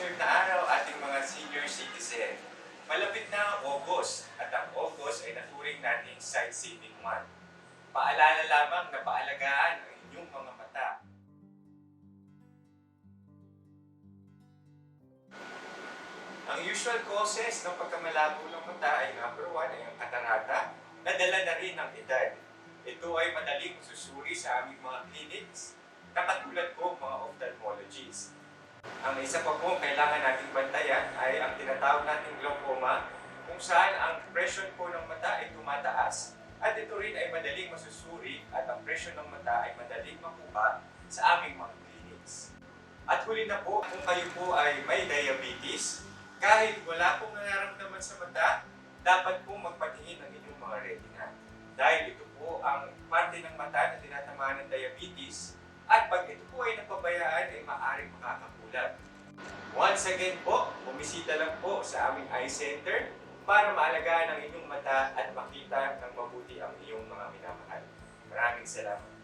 sunod na araw ating mga senior citizen. Malapit na ang August at ang August ay naturing nating sightseeing month. Paalala lamang na paalagaan ang inyong mga mata. Ang usual causes ng pagkamalabo ng mata ay number one ay ang katarata na dala na rin ng edad. Ito ay madaling susuri sa aming mga clinics na katulad ko mga ophthalmologists. Ang isa pa po kailangan nating bantayan ay ang tinatawag nating glaucoma kung saan ang presyon po ng mata ay tumataas at ito rin ay madaling masusuri at ang presyon ng mata ay madaling makuha sa aming mga clinics. At huli na po, kung kayo po ay may diabetes, kahit wala pong nararamdaman sa mata, dapat po magpatingin ng inyong mga retina. Dahil ito po ang parte ng mata na tinatamaan ng diabetes at pag Vietnam. Once again po, bumisita lang po sa aming eye center para maalagaan ang inyong mata at makita ng mabuti ang iyong mga minamahal. Maraming salamat.